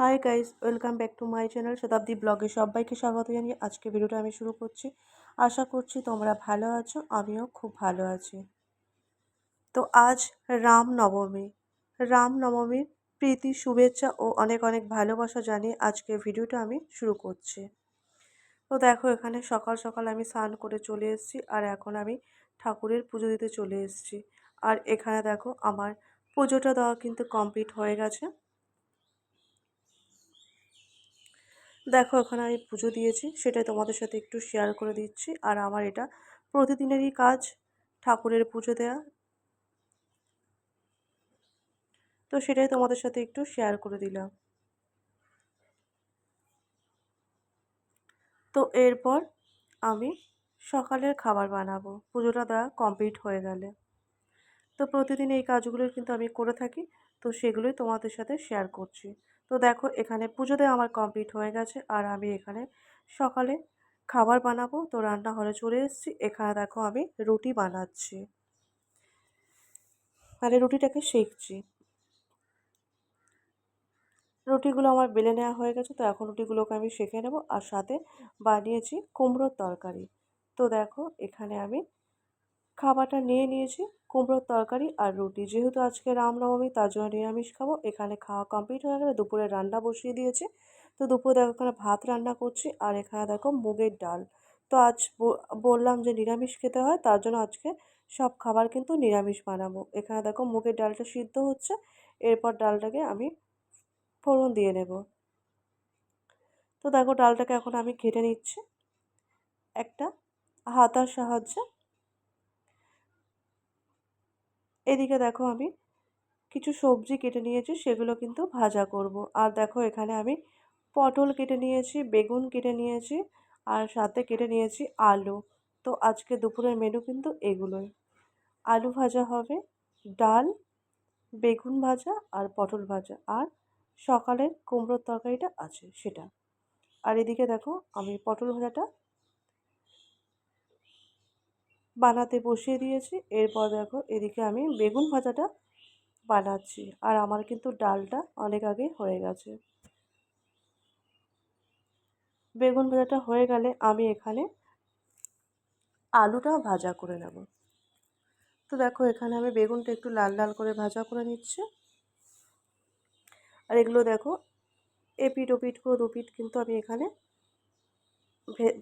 Hi guys welcome back to my channel Shatabdi ব্লগে সবাইকে স্বাগত জানিয়ে আজকে ভিডিওটা আমি শুরু করছি। আশা করছি তোমরা ভালো আছো, আমিও খুব ভালো আছি। তো আজ রাম নবমী। রাম নবমীর প্রীতি, শুভেচ্ছা ও অনেক অনেক ভালোবাসা জানিয়ে আজকে ভিডিওটা আমি শুরু করছি। তো দেখো, এখানে সকাল সকাল আমি স্নান করে চলে এসেছি আর এখন আমি ঠাকুরের পুজো দিতে চলে এসেছি। আর এখানে দেখো, আমার পুজোটা দেওয়া কিন্তু কমপ্লিট হয়ে গেছে। দেখো, এখানে আমি পুজো দিয়েছি, সেটাই তোমাদের সাথে একটু শেয়ার করে দিচ্ছি। আর আমার এটা প্রতিদিনেরই কাজ, ঠাকুরের পুজো দেয়া। তো সেটাই তোমাদের সাথে একটু শেয়ার করে দিলাম। তো এরপর আমি সকালের খাবার বানাবো। পুজোটা দেওয়া কমপ্লিট হয়ে গেলে। তো প্রতিদিন এই কাজগুলো কিন্তু আমি করে থাকি, তো সেগুলোই তোমাদের সাথে শেয়ার করছি। তো দেখো, এখানে পুজো দেওয়া আমার কমপ্লিট হয়ে গেছে। আর আমি এখানে সকালে খাবার বানাবো। তো রান্নাঘরে চলে এসেছি। এখানে দেখো, আমি রুটি বানাচ্ছি। মানে রুটিটাকে শেখছি রুটিগুলো আমার বেলে নেওয়া হয়ে গেছে। তো এখন রুটিগুলোকে আমি শেখে নেব। আর সাথে বানিয়েছি কুমড়োর তরকারি। তো দেখো, এখানে আমি খাবারটা নিয়ে নিয়েছি, কুমড়োর তরকারি আর রুটি। যেহেতু আজকে রামনবমী, তার জন্য নিরামিষ খাব। এখানে খাওয়া কমপ্লিট হয়ে গেলে দুপুরে রান্না বসিয়ে দিয়েছি। তো দুপুরে দেখো এখানে ভাত রান্না করছি আর এখানে দেখো মুগের ডাল। তো আজ বললাম যে নিরামিষ খেতে হয়, তার জন্য আজকে সব খাবার কিন্তু নিরামিষ বানাবো। এখানে দেখো মুগের ডালটা সিদ্ধ হচ্ছে, এরপর ডালটাকে আমি ফোড়ন দিয়ে নেব। তো দেখো ডালটাকে এখন আমি কেটে নিচ্ছি। একটা হাতার সাহায্যে এদিকে দেখো আমি কিছু সবজি কেটে নিয়েছি, সেগুলো কিন্তু ভাজা করব। আর দেখো এখানে আমি পটল কেটে নিয়েছি, বেগুন কেটে নিয়েছি, আর সাথে কেটে নিয়েছি আলু। তো আজকে দুপুরের মেনু কিন্তু এগুলোই। আলু ভাজা হবে, ডাল, বেগুন ভাজা আর পটল ভাজা। আর সকালের কুমড়োর তরকারিটা আছে, সেটা। আর এদিকে দেখো আমি পটল ভাজাটা বানাতে বসিয়ে দিয়েছি। এরপর দেখো, এদিকে আমি বেগুন ভাজাটা বানাচ্ছি। আর আমার কিন্তু ডালটা অনেক আগে হয়ে গেছে। বেগুন ভাজাটা হয়ে গেলে আমি এখানে আলুটা ভাজা করে নেব। তো দেখো, এখানে আমি বেগুনটা একটু লাল লাল করে ভাজা করে নিচ্ছি। আর এগুলো দেখো, এপিট ওপিট করে দুপিট কিন্তু আমি এখানে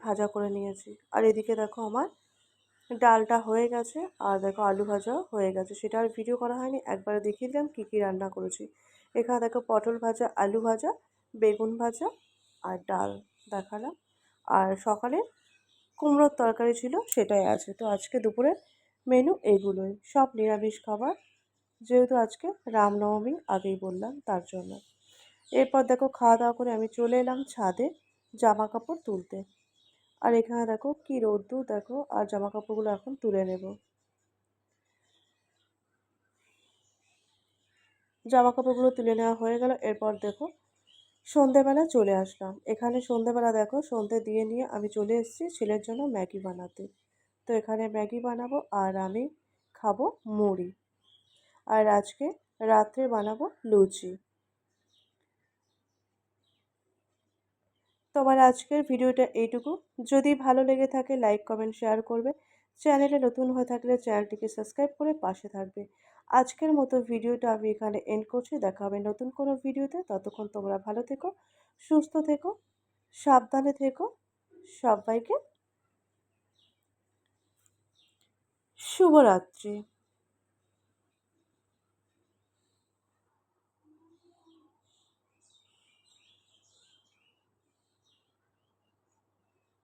ভাজা করে নিয়েছি। আর এদিকে দেখো আমার ডালটা হয়ে গেছে আর দেখো আলু ভাজাও হয়ে গেছে। সেটা আর ভিডিও করা হয়নি, একবারে দেখিয়ে দিলাম কী কী রান্না করেছি। এখানে দেখো পটল ভাজা, আলু ভাজা, বেগুন ভাজা আর ডাল দেখালাম। আর সকালে কুমড়োর তরকারি ছিল, সেটাই আছে। তো আজকে দুপুরে মেনু এইগুলোই সব নিরামিষ খাবার, যেহেতু আজকে রামনবমী, আগেই বললাম তার জন্য। এরপর দেখো খাওয়া দাওয়া করে আমি চলে এলাম ছাদে জামা কাপড় তুলতে। আর এখানে দেখো কি রোদ্দুর, দেখো, আর জামা কাপড়গুলো এখন তুলে নেব। জামা কাপড়গুলো তুলে নেওয়া হয়ে গেল, এরপর দেখো সন্ধেবেলা চলে আসলাম। এখানে সন্ধেবেলা দেখো, সন্ধে দিয়ে নিয়ে আমি চলে এসেছি ছেলের জন্য ম্যাগি বানাতে। তো এখানে ম্যাগি বানাবো আর আমি খাব মুড়ি। আর আজকে রাত্রে বানাবো লুচি। তোমার আজকের ভিডিওটা এইটুকু। যদি ভালো লেগে থাকে লাইক কমেন্ট শেয়ার করবে। চ্যানেলে নতুন হয়ে থাকলে চ্যানেলটিকে সাবস্ক্রাইব করে পাশে থাকবে। আজকের মতো ভিডিওটা আমি এখানে এন্ড করছি। দেখা হবে নতুন কোনো ভিডিওতে। ততক্ষণ তোমরা ভালো থেকো, সুস্থ থেকো, সাবধানে থেকো। সবাইকে শুভরাত্রি।